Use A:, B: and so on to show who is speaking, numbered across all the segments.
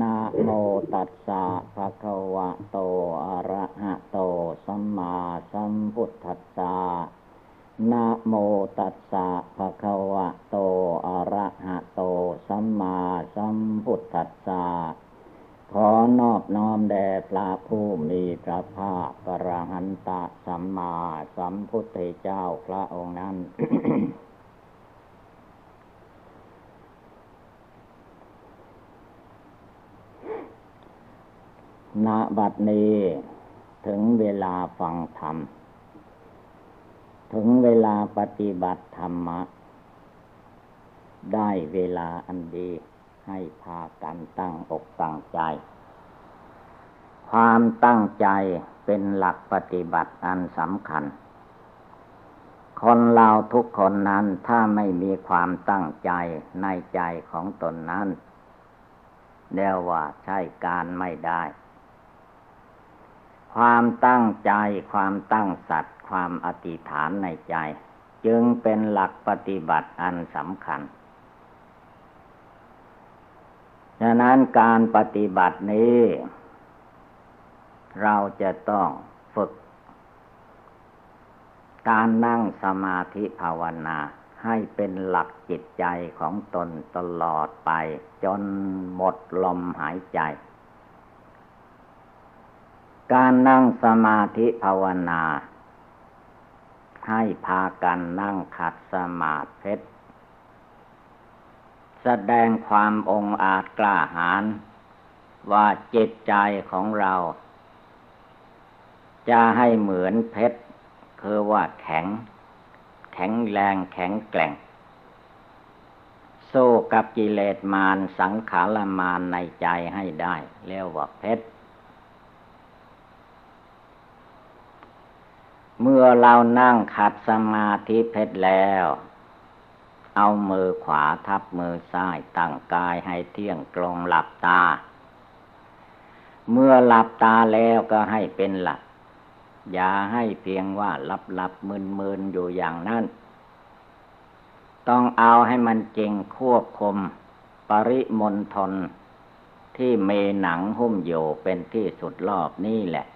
A: นะโมตัสสะภะคะวะโต อะระหะโต สัมมาสัมพุทธัสสะนะโมตัสสะภะคะวะโต อะระหะโต สัมมาสัมพุทธัสสะขอนอบน้อมแด่พระผู้มีพระภาคกระหันตะสัมมาสัมพุทธเจ้าพระองค์นั้น ณบัดนี้ถึงเวลาฟังธรรม ถึงเวลาปฏิบัติธรรมะ ได้เวลาอันดีให้พากันตั้งอกตั้งใจ ความตั้งใจเป็นหลักปฏิบัติอันสำคัญ คนเราทุกคนนั้นถ้าไม่มีความตั้งใจในใจของตนนั้นเรียกว่าใช่การไม่ได้ ความตั้งใจความตั้งสัตว์ความอธิษฐานในใจ จึงเป็นหลักปฏิบัติอันสำคัญฉะนั้นการปฏิบัตินี้ เราจะต้องฝึก การนั่งสมาธิภาวนาให้เป็นหลักจิตใจของตนตลอดไป จนหมดลมหายใจ การนั่งสมาธิภาวนา ให้พากันนั่งขัดสมาธิแสดงความองอาจกล้าหาญว่าจิตใจของเรา จะให้เหมือนเพชรคือว่าแข็ง แข็งแรงแข็งแกร่ง สู้กับกิเลสมารสังขารมารในใจให้ได้ เรียกว่าเพชร เมื่อเรานั่งขัดสมาธิเพชรแล้ว เอามือขวาทับมือซ้ายตั้งกายให้เที่ยงตรงหลับตา เมื่อหลับตาแล้วก็ให้เป็นหลับ อย่าให้เพียงว่าหลับหลับมึนมึนอยู่อย่างนั้น ต้องเอาให้มันจริงควบคุม ปริมณฑลที่เมหนังหุ้มอยู่เป็นที่สุดรอบนี่แหละ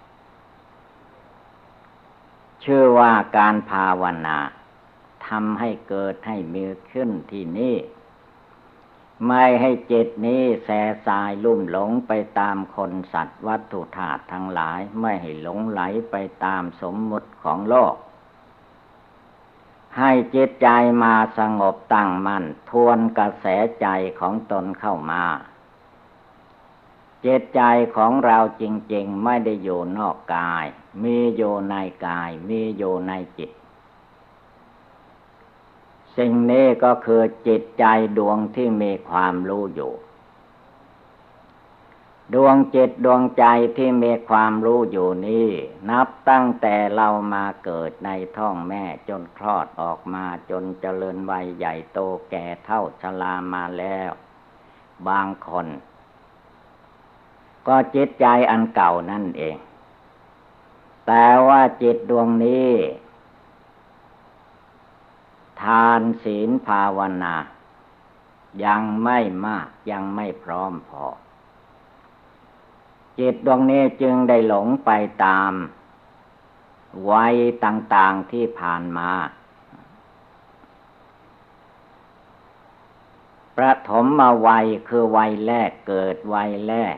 A: ชื่อว่าการภาวนาทำให้เกิดให้มีขึ้นที่นี่ ไม่ให้จิตนี้แสสายลุ่มหลงไปตามคนสัตว์วัตถุธาตุทั้งหลาย ไม่ให้หลงไหลไปตามสมมุติของโลก ให้จิตใจมาสงบตั้งมัน่นทวนกระแสใจของตนเข้ามา จิตใจของเราจริง ๆ ไม่ได้อยู่นอกกาย มีอยู่ในกาย มีอยู่ในจิต สิ่งนี้ก็คือจิตใจดวงที่มีความรู้อยู่ ดวงจิตดวงใจที่มีความรู้อยู่นี้ นับตั้งแต่เรามาเกิดในท้องแม่จนคลอดออกมาจนเจริญวัยใหญ่โตแก่เท่าชรามาแล้ว บางคน ก็จิตใจอันเก่านั่นเอง แต่ว่าจิตดวงนี้ ทานศีลภาวนา ยังไม่มากยังไม่พร้อมพอ จิตดวงนี้จึงได้หลงไปตาม วัยต่างๆที่ผ่านมาประถมมาวัยคือวัยแรกเกิดวัยแรก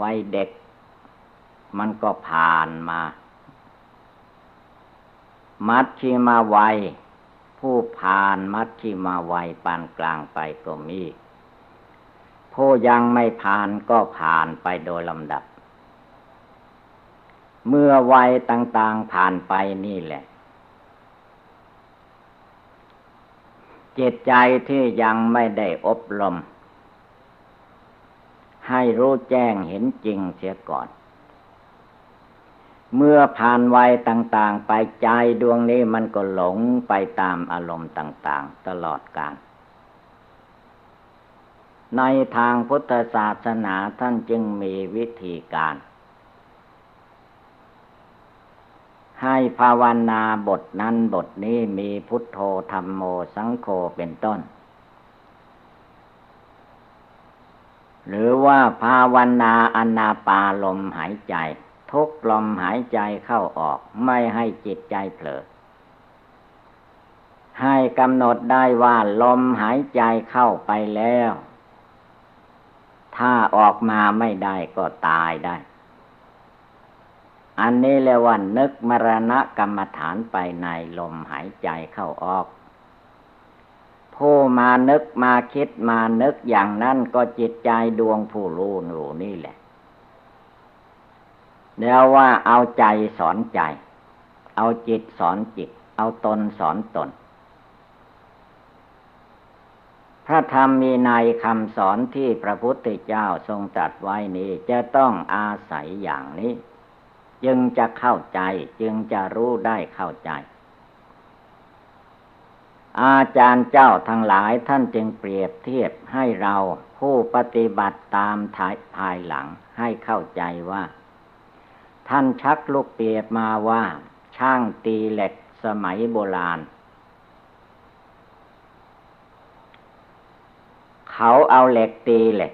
A: วัยเด็ก มันก็ผ่านมา มัดชีมาวัย ผู้ผ่านมัชชิมาวัยปานกลางไปก็มี ผู้ยังไม่ผ่านก็ผ่านไปโดยลำดับ เมื่อวัยต่าง ๆผ่านไปนี่แหละจิตใจที่ยังไม่ได้อบรม ให้รู้แจ้งเห็นจริงเสียก่อน เมื่อผ่านวัยต่าง ๆ ไปใจดวงนี้มันก็หลงไปตามอารมณ์ต่าง ๆ ตลอดกาลในทางพุทธศาสนาท่านจึงมีวิธีการ ให้ภาวนาบทนั้นบทนี้มีพุทโธธรรมโมสังโฆเป็นต้น หรือว่าภาวนาอนาปาลมหายใจ ทุกลมหายใจเข้าออก ไม่ให้จิตใจเผลอให้กำหนดได้ว่าลมหายใจเข้าไปแล้ว ถ้าออกมาไม่ได้ก็ตายได้ อันนี้เรียกว่านึกมรณะกรรมฐานไปในลมหายใจเข้าออก ผู้มานึกมาคิดมานึกอย่างนั้นก็จิตใจดวงผู้รู้นูนี่แหละเรียกว่าเอาใจสอนใจ เอาจิตสอนจิต เอาตนสอนตน พระธรรมมีในคำสอนที่พระพุทธเจ้าทรงตรัสไว้นี้จะต้องอาศัยอย่างนี้ จึงจะเข้าใจจึงจะรู้ได้เข้าใจ อาจารย์เจ้าทั้งหลายท่านจึงเปรียบเทียบให้เราผู้ปฏิบัติตามภายหลังให้เข้าใจว่า ท่านชักลูกเปรียบมาว่า ช่างตีเหล็กสมัยโบราณ เขาเอาเหล็กตีเหล็ก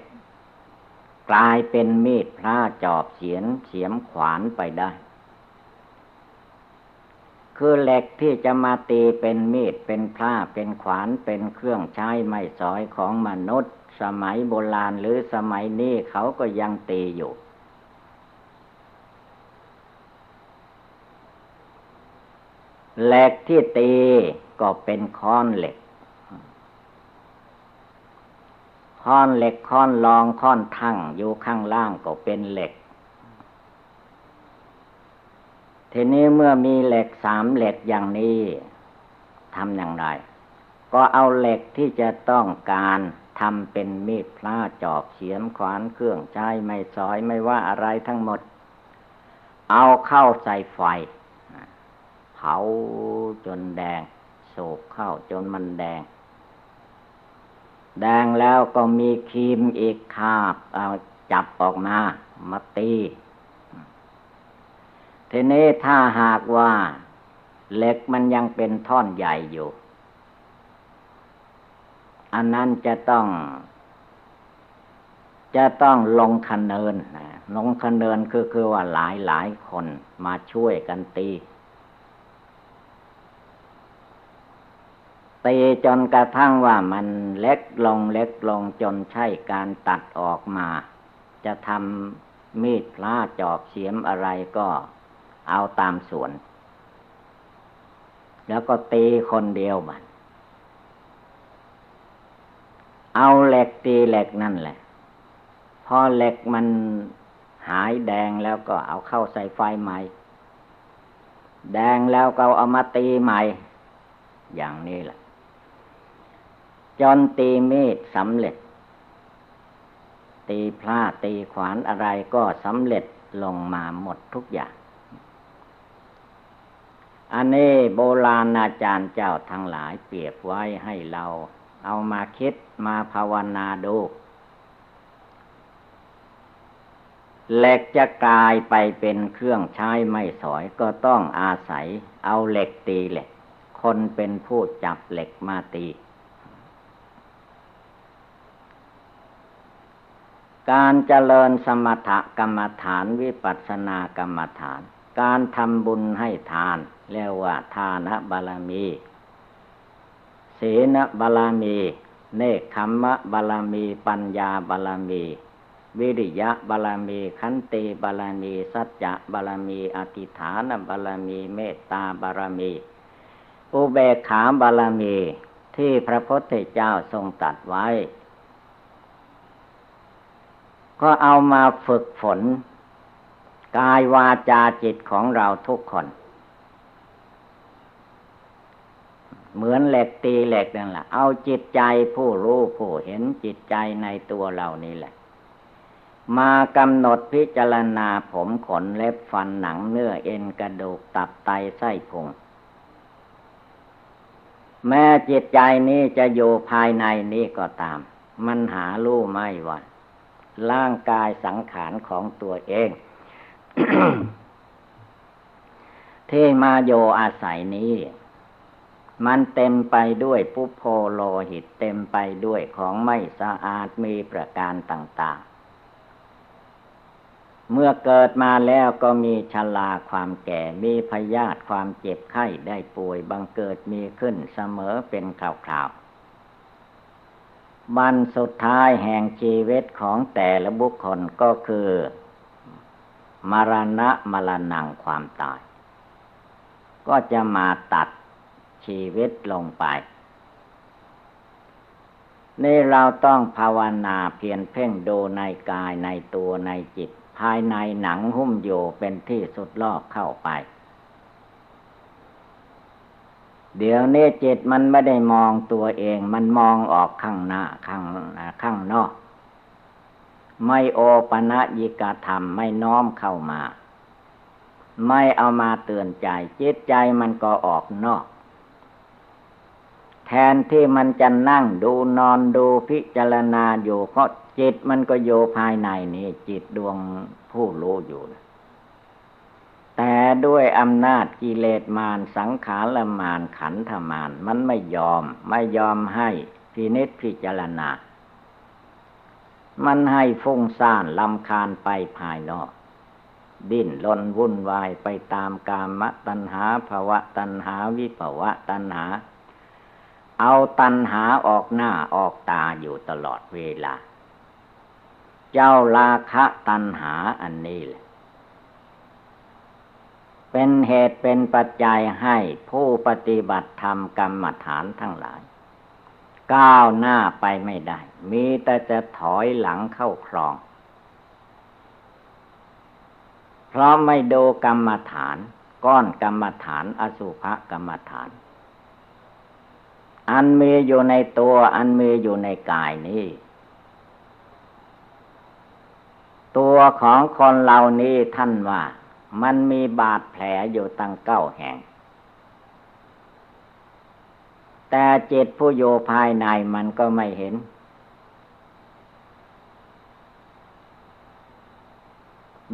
A: กลายเป็นมีดพระจอบเสียนเสียมขวานไปได้ คือเหล็กที่จะมาตีเป็นมีดเป็นพระเป็นขวานเป็นเครื่องใช้ไม่สอยของมนุษย์ สมัยโบราณหรือสมัยนี้เขาก็ยังตีอยู่ เหล็กที่ตีก็เป็นค้อนเหล็ก ค้อนเหล็กค้อนรองค้อนทั้งอยู่ข้างล่างก็เป็นเหล็ก ทีนี้เมื่อมีเหล็กสามเหล็กอย่างนี้ทำอย่างไร ก็เอาเหล็กที่จะต้องการทำเป็นมีดพลาจอบเฉียมขวานเครื่องใช้ไม่ซอยไม่ว่าอะไรทั้งหมด เอาเข้าใส่ไฟ เผาจนแดงโศกเข้าจนมันแดง แดงแล้วก็มีครีมอีกคาบเอาจับออกมามาตี ทีนี้ถ้าหากว่าเหล็กมันยังเป็นท่อนใหญ่อยู่ อันนั้นจะต้อง จะต้องลงคะเนินลงคะเนินคือคือว่าหลายหลายคนมาช่วยกันตีตีจนกระทั่งว่ามันเล็กลงเล็กลงจนใช่การตัดออกมา จะทำมีดพลาจอบเสียมอะไรก็ เอาตามส่วน แล้วก็ตีคนเดียวมัน เอาเหล็กตีเหล็กนั่นแหละ พอเหล็กมันหายแดงแล้วก็เอาเข้าใส่ไฟใหม่ แดงแล้วก็เอามาตีใหม่ อย่างนี้แหละ จนตีมีดสำเร็จ ตีพลาตีขวานอะไรก็สำเร็จลงมาหมดทุกอย่าง อันนี้โบราณอาจารย์เจ้าทั้งหลายเปรียบไว้ให้เรา เอามาคิดมาภาวนาดูเหล็กจะกลายไปเป็นเครื่องใช้ไม่สอยก็ต้องอาศัย เอาเหล็กตีเหล็ก คนเป็นผู้จับเหล็กมาตี การเจริญสมถกรรมฐานวิปัสสนากรรมฐาน การทำบุญให้ทาน เรียกว่าทานบารมี ศีลบารมี เนคขมมะบารมี ปัญญาบารมี วิริยะบารมี ขันติบารมี สัจจะบารมี อธิฐานบารมี เมตตาบารมี อุเบกขาบารมี ที่พระพุทธเจ้าทรงตัดไว้ ก็เอามาฝึกฝน กายวาจาจิตของเราทุกคน เหมือนเหล็กตีเหล็กนั่นแหละเอาจิตใจผู้รู้ผู้เห็นจิตใจในตัวเรานี่แหละ มากำหนดพิจารณาผมขนเล็บฟันหนังเนื้อเอ็นกระดูกตับไตไส้พุงแม้จิตใจนี้จะอยู่ภายในนี้ก็ตาม มันหารู้ไม่ว่าร่างกายสังขารของตัวเองที่มาโยอาศัยนี้ มันเต็มไปด้วยปุโพโลหิตเต็มไปด้วยของไม่สะอาดมีประการต่างๆ เมื่อเกิดมาแล้วก็มีชราความแก่ มีพยาธิความเจ็บไข้ได้ป่วยบังเกิดมีขึ้นเสมอเป็นคราวๆวันสุดท้ายแห่งชีวิตของแต่ละบุคคลก็คือ มรณะมรณังความตาย ก็จะมาตัด ชีวิตลงไป นี่เราต้องภาวนาเพียรเพ่งดูในกายในตัวในจิต ภายในหนังหุ้มอยู่เป็นที่สุดรอบเข้าไป เดี๋ยวนี้จิตมันไม่ได้มองตัวเอง มันมองออกข้างหน้าข้างข้างนอก ไม่โอปะนะยิกธรรมไม่น้อมเข้ามาไม่เอามาเตือนใจจิตใจมันก็ออกนอก แทนที่มันจะนั่งดูนอนดูพิจารณาอยู่ เพราะจิตมันก็โยภายในนี้จิตดวงผู้รู้อยู่ แต่ด้วยอำนาจกิเลสมารสังขารมารขันธมารมันไม่ยอมไม่ยอมให้พินิษพิจารณา มันให้ฟุ้งซ่านลำคาญไปภายนอกดิ้นลนวุ่นวายไปตามกามตัณหาภวะตัณหาวิภวะตัณหา เอาตัณหาออกหน้าออกตาอยู่ตลอดเวลา เจ้าราคะตัณหาอันนี้แหละเป็นเหตุเป็นปัจจัยให้ผู้ปฏิบัติธรรมกรรมฐานทั้งหลาย ก้าวหน้าไปไม่ได้ มีแต่จะถอยหลังเข้าคลอง เพราะไม่ดูกรรมฐาน ก้อนกรรมฐาน อสุภกรรมฐาน อันมีอยู่ในตัว อันมีอยู่ในกายนี้ ตัวของคนเหล่านี้ท่านว่า มันมีบาดแผลอยู่ตั้งเก้าแห่ง แต่จิตผู้โยภายในมันก็ไม่เห็น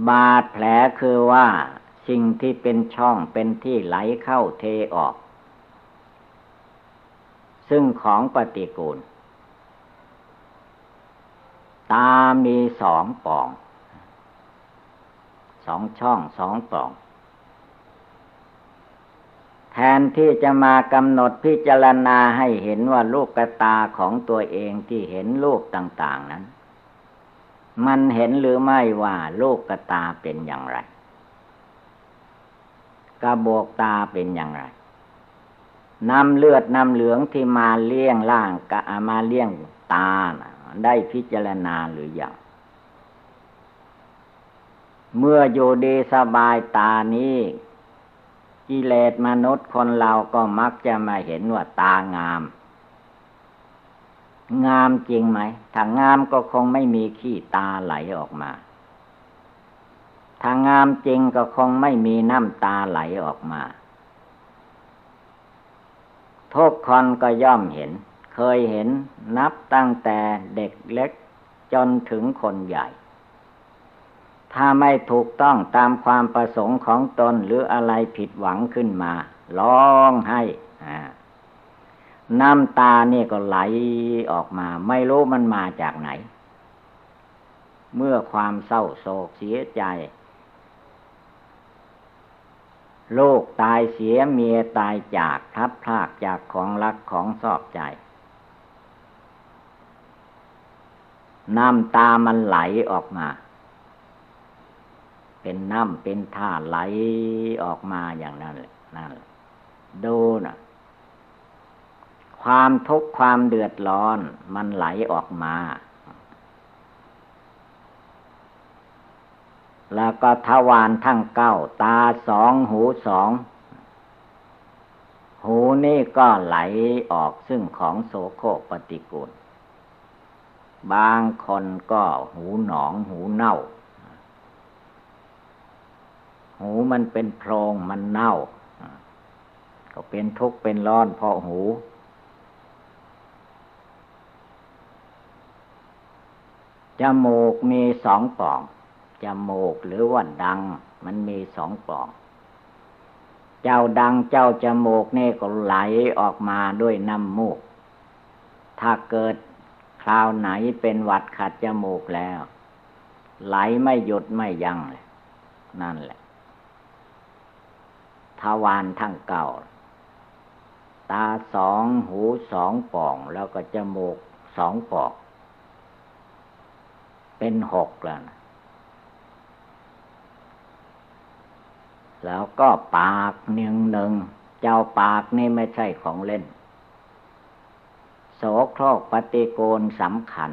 A: บาดแผลคือว่าสิ่งที่เป็นช่องเป็นที่ไหลเข้าเทออก ซึ่งของปฏิกูล ตามีสองปอง สองช่องสองปอง แทนที่จะมากำหนดพิจารณาให้เห็นว่าลูกกระตาของตัวเองที่เห็นลูกต่าง ๆนั้น มันเห็นหรือไม่ว่าลูกกระตาเป็นอย่างไร กระบอกตาเป็นอย่างไร นำเลือดนำเหลืองที่มาเลี้ยงล่างกะมาเลี้ยงตาได้พิจารณาหรืออยังเมื่ออยู่ดีสบายตานี้กิเลสมนุษย์คนเราก็มักจะมาเห็นว่าตางาม งามจริงไหม ถ้างามก็คงไม่มีขี้ตาไหลออกมาถ้างามจริงก็คงไม่มีน้ำตาไหลออกมา ทุกคนก็ย่อมเห็น เคยเห็นนับตั้งแต่เด็กเล็กจนถึงคนใหญ่ ถ้าไม่ถูกต้องตามความประสงค์ของตนหรืออะไรผิดหวังขึ้นมาร้องให้น้ำตาเนี่ยก็ไหลออกมา ไม่รู้มันมาจากไหน เมื่อความเศร้าโศกเสียใจ ลูกตายเสียเมียตายจากทับพลากจากของรักของชอบใจ น้ำตามันไหลออกมา เป็นน้ำเป็นท่าไหลออกมาอย่างนั้นเลยนั่นดูนะความทุกข์ความเดือดร้อนมันไหลออกมา แล้วก็ทวารทั้งเก้า ตาสองหูสอง หูนี่ก็ไหลออกซึ่งของโสโครกปฏิกูล บางคนก็หูหนองหูเน่า หูมันเป็นโพรงมันเน่า ก็เป็นทุกข์เป็นร้อนเพราะหูจมูกมีสองป่อง จมูกหรือว่าดัง มันมีสองปล่อง เจ้าดังเจ้าจมูกนี่ก็ไหลออกมาด้วยน้ำมูก ถ้าเกิดคราวไหนเป็นหวัดขัดจมูกแล้ว ไหลไม่หยุดไม่ยั้งเลยนั่นแหละทวารทั้งเก่า ตาสองหูสองป่อง แล้วก็จมูกสองปอก เป็นหกแล้วนะ แล้วก็ปากหนึ่งหนึ่ง เจ้าปากนี่ไม่ใช่ของเล่น โสโครกปฏิโกนสำคัญ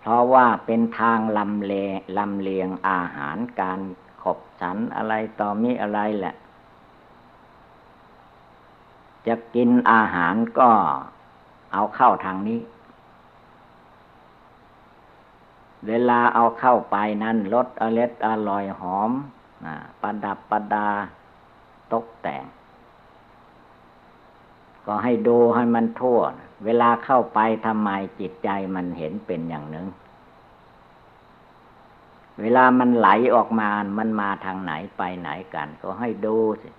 A: เพราะว่าเป็นทางลำเลลำเลียงอาหารการขบฉันอะไรต่อมีอะไรแหละ จะกินอาหารก็เอาเข้าทางนี้ เวลาเอาเข้าไปนั้นรสอเล็ดอร่อยหอมประดับประดาตกแต่ง ก็ให้ดูให้มันทั่ว เวลาเข้าไปทำไมจิตใจมันเห็นเป็นอย่างหนึ่ง เวลามันไหลออกมา มันมาทางไหนไปไหนกัน ก็ให้ดูสิ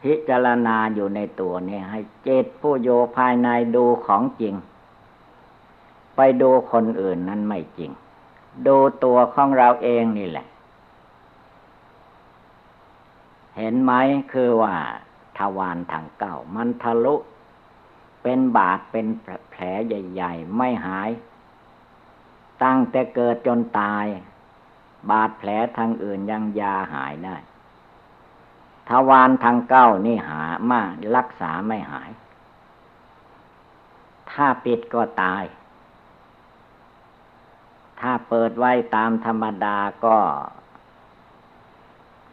A: พิจารณาอยู่ในตัวนี้ให้เจตผู้โยภายในดูของจริง ไปดูคนอื่นนั้นไม่จริง ดูตัวของเราเองนี่แหละ เห็นไหมคือว่าทวารทางเก้ามันทะลุเป็นบาดเป็นแผลใหญ่ ๆ ไม่หาย ตั้งแต่เกิดจนตาย บาดแผลทางอื่นยังยาหายได้ทวารทางเก้านี่หามารักษาไม่หาย ถ้าปิดก็ตาย ถ้าเปิดไว้ตามธรรมดาก็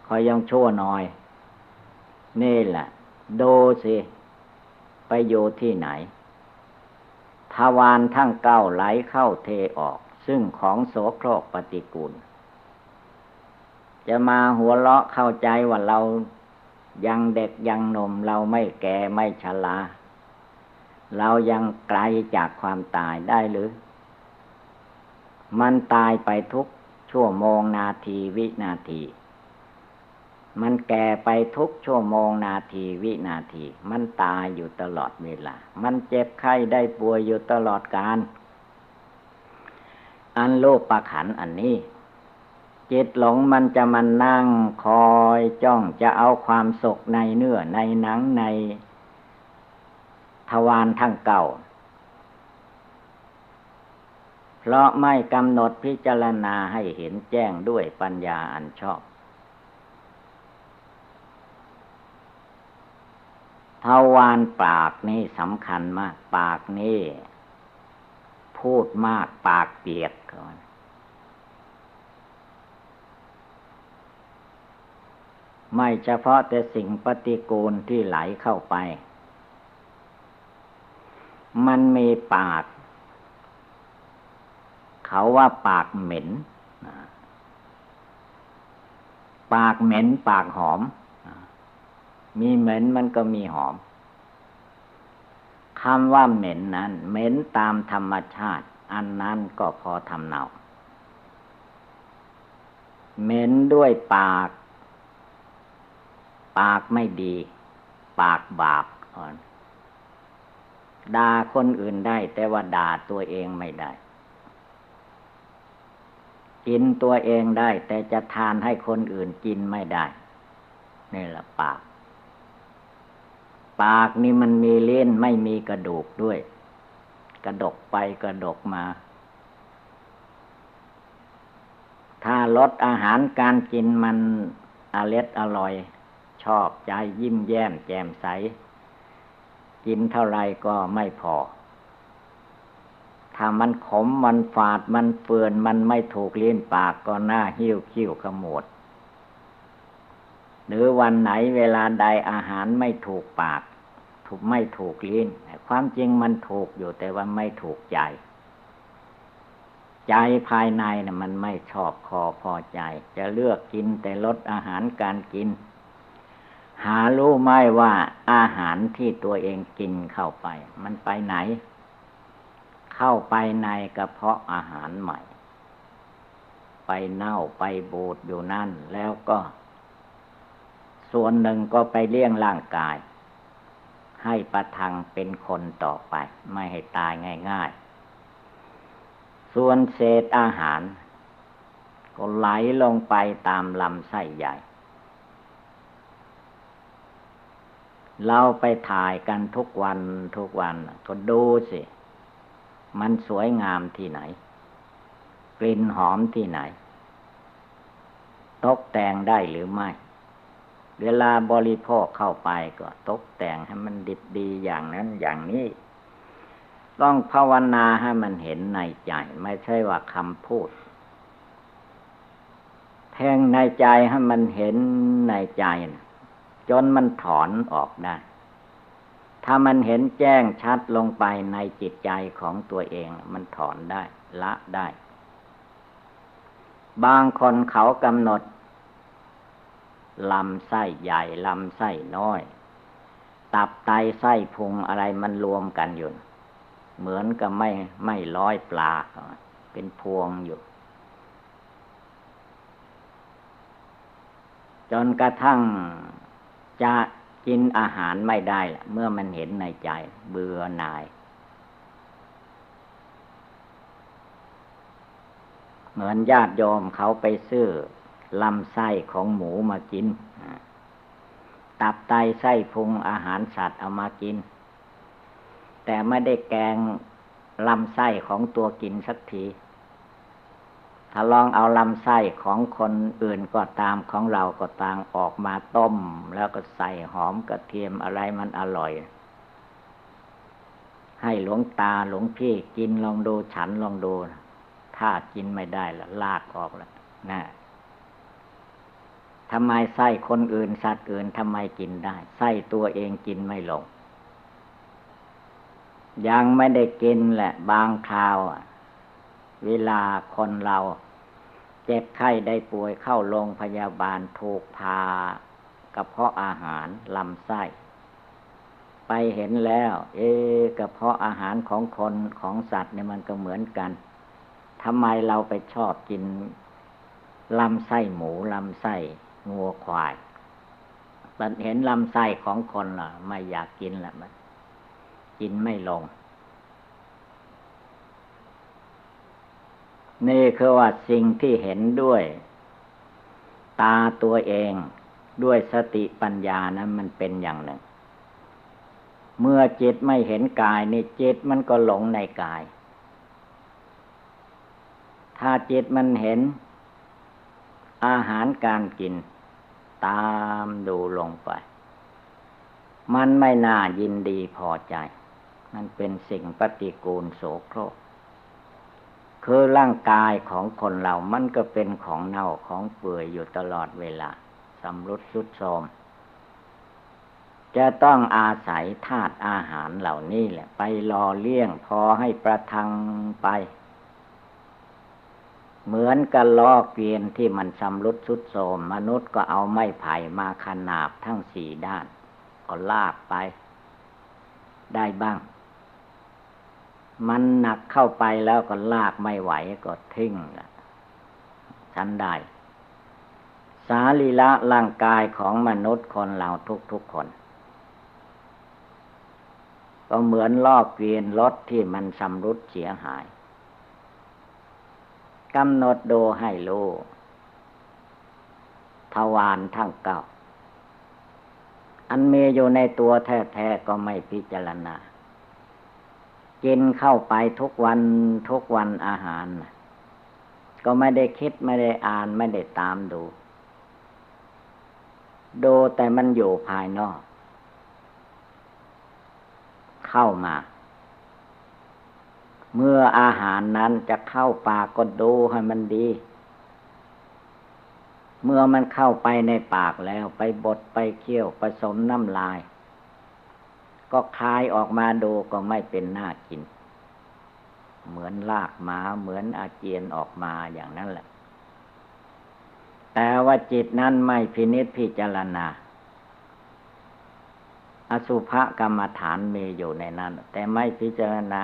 A: คอยยังชั่วน้อย นี่แหละ ดูสิ ไปอยู่ที่ไหน ทวารทั้งเก้าไหลเข้าเทออก ซึ่งของโสโครกปฏิกูล จะมาหัวเราะเข้าใจว่าเรายังเด็กยังหนุ่มเราไม่แก่ไม่ชราเรายังไกลจากความตายได้หรือ มันตายไปทุกชั่วโมงนาทีวินาที มันแก่ไปทุกชั่วโมงนาทีวินาที มันตายอยู่ตลอดเวลา มันเจ็บไข้ได้ป่วยอยู่ตลอดการอันโลกประขันอันนี้ จิตหลงมันจะมันนั่งคอยจ้องจะเอาความสุขในเนื้อในหนังในทวารทั้งเก่า เพราะไม่กำหนดพิจารณาให้เห็นแจ้งด้วยปัญญาอันชอบ ทวารปากนี่สำคัญมาก ปากนี่พูดมากปากเปียกก่อนไม่เฉพาะแต่สิ่งปฏิกูลที่ไหลเข้าไป มันมีปาก เขาว่าปากเหม็น ปากเหม็น ปากหอม มีเหม็นมันก็มีหอมคำว่าเหม็นนั้น เหม็นตามธรรมชาติ อันนั้นก็พอทำเนาเหม็นด้วยปาก ปากไม่ดี ปากบาปด่าคนอื่นได้ แต่ว่าด่าตัวเองไม่ได้ กินตัวเองได้ แต่จะทานให้คนอื่นกินไม่ได้นี่แหละปาก ปากนี่มันมีเล่นไม่มีกระดูกด้วย กระดกไปกระดกมา ถ้าลดอาหารการกินมันอร็ดอร่อย ชอบใจยิ้มแย้มแจ่มใส กินเท่าไรก็ไม่พอ ถ้ามันขมมันฝาดมันเฟือนมันไม่ถูกเลี้ยนปากก็หน้าหิ้วคิ้วขมวด หรือวันไหนเวลาใดอาหารไม่ถูกปาก ถูกไม่ถูกลิ้น ความจริงมันถูกอยู่แต่ว่าไม่ถูกใจ ใจภายในนะ่ะมันไม่ชอบคอพอใจ จะเลือกกินแต่ลดอาหารการกิน หารู้ไหมว่าอาหารที่ตัวเองกินเข้าไป มันไปไหน เข้าไปในกระเพาะอาหารใหม่ ไปเน่าไปบูดอยู่นั่น แล้วก็ ส่วนหนึ่งก็ไปเลี้ยงร่างกาย ให้ประทังเป็นคนต่อไป ไม่ให้ตายง่ายๆ ส่วนเศษอาหาร ก็ไหลลงไปตามลำไส้ใหญ่เราไปถ่ายกันทุกวันทุกวันก็ดูสิ มันสวยงามที่ไหน กลิ่นหอมที่ไหน ตกแต่งได้หรือไม่ เวลาบริโภคเข้าไปก็ตกแต่งให้มันดิบดีอย่างนั้นอย่างนี้ ต้องภาวนาให้มันเห็นในใจ ไม่ใช่ว่าคำพูดแทงในใจให้มันเห็นในใจนะจนมันถอนออกได้ ถ้ามันเห็นแจ้งชัดลงไปในจิตใจของตัวเอง มันถอนได้ ละได้ บางคนเขากำหนดลำไส้ใหญ่ลำไส้น้อย ตับไตไส้พุงอะไรมันรวมกันอยู่ เหมือนกับไม่ไม่ร้อยปลา เป็นพวงอยู่ จนกระทั่งจะ กินอาหารไม่ได้ละเมื่อมันเห็นในใจ เบื่อหน่าย เหมือนญาติโยมเขาไปซื้อลำไส้ของหมูมากิน ตับไตไส้พุงอาหารสัตว์เอามากิน แต่ไม่ได้แกงลำไส้ของตัวกินสักที ถ้าลองเอาลำไส้ของคนอื่นก็ตามของเราก็ตามออกมาต้ม แล้วก็ใส่หอมกระเทียมอะไรมันอร่อย ให้หลวงตาหลวงพี่กินลองดูฉันลองดู ถ้ากินไม่ได้ละลากออกล้วนะทำไมไส้คนอื่นสัตว์อื่นทำไมกินได้ไส้ตัวเองกินไม่ลง ยังไม่ได้กินแหละ บางคราว เวลาคนเราเจ็บไข้ได้ป่วยเข้าโรงพยาบาลถูกพากระเพาะอาหารลำไส้ ไปเห็นแล้ว เอ๊กระเพาะอาหารของคนของสัตว์เนี่ยมันก็เหมือนกันทำไมเราไปชอบกินลำไส้หมูลำไส้งัวควายมันเห็นลำไส้ของคนล่ะ ไม่อยากกินละมันกินไม่ลง นี่คือว่าสิ่งที่เห็นด้วย ตาตัวเองด้วยสติปัญญานะั้นมันเป็นอย่างหนึ่ง เมื่อจิตไม่เห็นกายนี่จิตมันก็หลงในกาย ถ้าจิตมันเห็น อาหารการกิน ตามดูลงไป มันไม่น่ายินดีพอใจ มันเป็นสิ่งปฏิกูลโสโครก คือร่างกายของคนเรามันก็เป็นของเน่าของเปื่อยอยู่ตลอดเวลาสำรุดสุดโทมจะต้องอาศัยธาตุอาหารเหล่านี้แหละ ไปรอเลี้ยงพอให้ประทังไป เหมือนกับล้อเกวียนที่มันชำรุดชุดโทมมนุษย์ก็เอาไม้ไผ่มาขนาบทั้งสี่ด้าน ก็ลากไป ได้บ้าง มันหนักเข้าไปแล้วก็ลากไม่ไหวก็ทิ้งละฉันได้ สาลีละร่างกายของมนุษย์คนเราทุกๆคน ก็เหมือนลอกเกวียนรถที่มันชำรุดเสียหายกำหนดดูให้รู้ทวารทั้งเก้าอันมีอยู่ในตัวแท้ๆก็ไม่พิจารณา กินเข้าไปทุกวันทุกวันอาหาร ก็ไม่ได้คิดไม่ได้อ่านไม่ได้ตามดู ดูแต่มันอยู่ภายนอก เข้ามา เมื่ออาหารนั้นจะเข้าปากก็ดูให้มันดี เมื่อมันเข้าไปในปากแล้วไปบดไปเคี่ยวผสมน้ำลาย ก็คายออกมาดูก็ไม่เป็นหน้ากิน เหมือนลากมาเหมือนอาเจียนออกมาอย่างนั้นแหละ แต่ว่าจิตนั้นไม่พินิษพิจารณา อสุภกรรมฐานมีอยู่ในนั้น แต่ไม่พิจารณา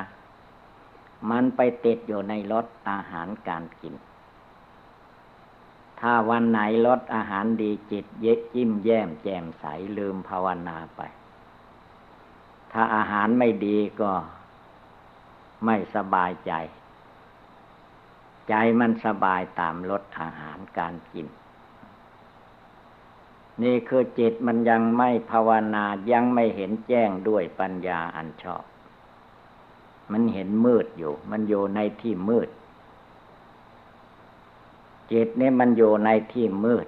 A: มันไปติดอยู่ในรสอาหารการกิน ถ้าวันไหนรสอาหารดีจิตเย็จิ้มแย้มแจ่มใสลืมภาวนาไป ถ้าอาหารไม่ดีก็ไม่สบายใจ ใจมันสบายตามรสอาหารการกิน นี่คือจิตมันยังไม่ภาวนายังไม่เห็นแจ้งด้วยปัญญาอันชอบ มันเห็นมืดอยู่ มันอยู่ในที่มืด จิตนี่มันอยู่ในที่มืด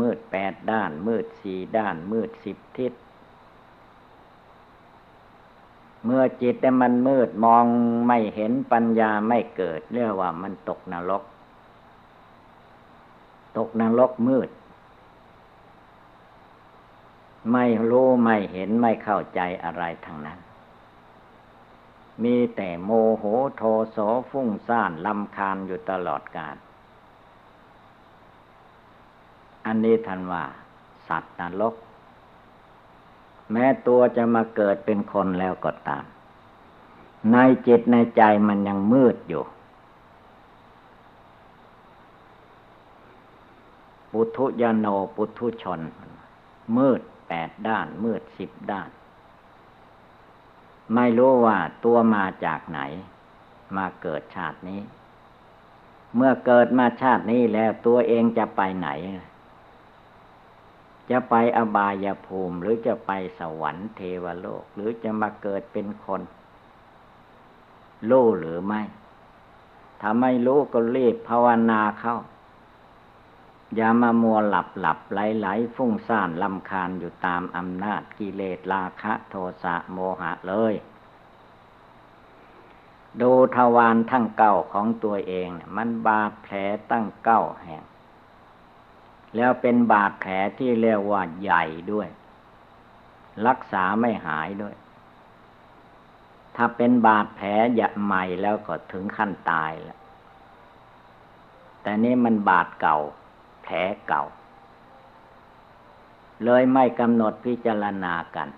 A: มืดแปดด้าน มืดสี่ด้าน มืดสิบทิศ เมื่อจิตแต่มันมืดมองไม่เห็นปัญญาไม่เกิด เรียกว่ามันตกนรก ตกนรกมืด ไม่รู้ไม่เห็นไม่เข้าใจอะไรทางนั้น มีแต่โมโหโทโสฟุ้งซ่านลำคาญอยู่ตลอดกาลอันนี้ทันว่า สัตว์นรก แม้ตัวจะมาเกิดเป็นคนแล้วก็ตาม ในจิตในใจมันยังมืดอยู่ ปุถุยโนปุถุชน มืดแปดด้าน มืดสิบด้าน ไม่รู้ว่าตัวมาจากไหน มาเกิดชาตินี้ เมื่อเกิดมาชาตินี้แล้วตัวเองจะไปไหน จะไปอบายภูมิ หรือจะไปสวรรค์เทวโลก หรือจะมาเกิดเป็นคนรู้หรือไม่ ถ้าไม่รู้ก็รีบภาวนาเข้า อย่ามามัวหลับหลับไหลไหลฟุ้งซ่านลำคาญอยู่ตามอำนาจกิเลสราคะโทสะโมหะเลย ดูทวารทั้งเก้าของตัวเอง มันบาดแผลตั้งเก้าแห่ง แล้วเป็นบาดแผลที่เรียกว่าใหญ่ด้วย รักษาไม่หายด้วย ถ้าเป็นบาดแผลใหญ่ใหม่แล้วก็ถึงขั้นตายแล้ว แต่นี่มันบาดเก่า แผลเก่า เลยไม่กำหนดพิจารณากัน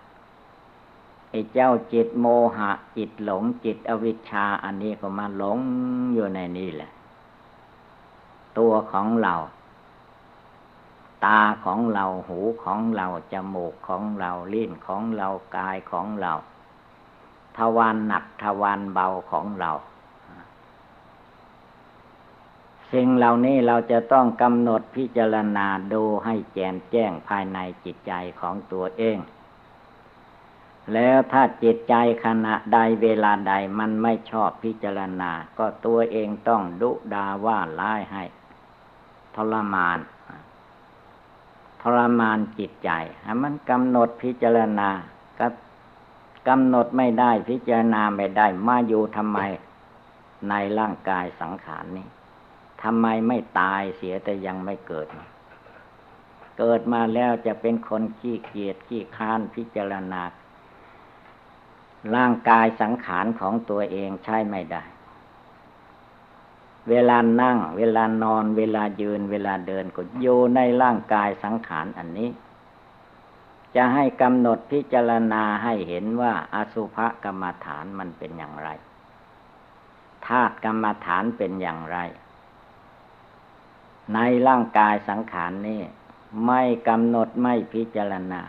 A: ไอ้เจ้าจิตโมหะ จิตหลงจิตอวิชชา อันนี้ก็มาหลงอยู่ในนี้แหละ ตัวของเรา ตาของเราหูของเราจมูกของเราลิ้นของเรากายของเราทวารหนักทวารเบาของเรา สิ่งเหล่านี้เราจะต้องกำหนดพิจารณาดูให้แจ่มแจ้งภายในจิตใจของตัวเอง แล้วถ้าจิตใจขณะใดเวลาใดมันไม่ชอบพิจารณา ก็ตัวเองต้องดุดาว่าร้ายให้ทรมาน ทรมานจิตใจให้มันกำหนดพิจารณาก็กำหนดไม่ได้พิจารณาไม่ได้ มาอยู่ทำไมในร่างกายสังขารนี้ทำไมไม่ตายเสียแต่ยังไม่เกิด เกิดมาแล้วจะเป็นคนขี้เกียจขี้ค้านพิจารณา ร่างกายสังขารของตัวเองใช่ไม่ได้ เวลานั่ง เวลานอน เวลายืน เวลาเดินก็อยู่ในร่างกายสังขารอันนี้ จะให้กำหนดพิจารณาให้เห็นว่าอสุภกรรมฐานมันเป็นอย่างไรธาตุกรรมฐานเป็นอย่างไร ในร่างกายสังขารนี้ไม่กำหนดไม่พิจารณา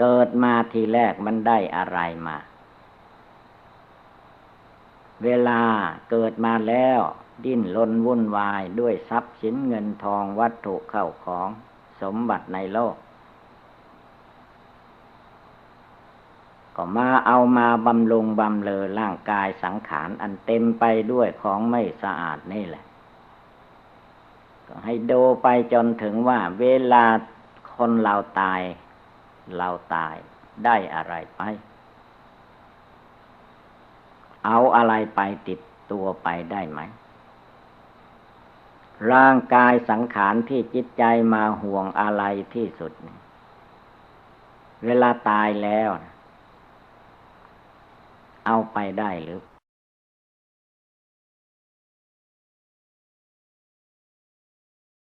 A: เกิดมาทีแรกมันได้อะไรมา เวลาเกิดมาแล้ว ดิ้นรนวุ่นวายด้วยทรัพย์สินเงินทองวัตถุเข้าของสมบัติในโลก ก็มาเอามาบำรุงบำเลอร่างกายสังขารอันเต็มไปด้วยของไม่สะอาดนี่แหละ ก็ให้ดูไปจนถึงว่าเวลาคนเราตาย เราตายได้อะไรไป เอาอะไรไปติดตัวไปได้ไหม ร่างกายสังขารที่จิตใจมาห่วงอะไรที่สุด เวลาตายแล้ว เอาไปได้หรือ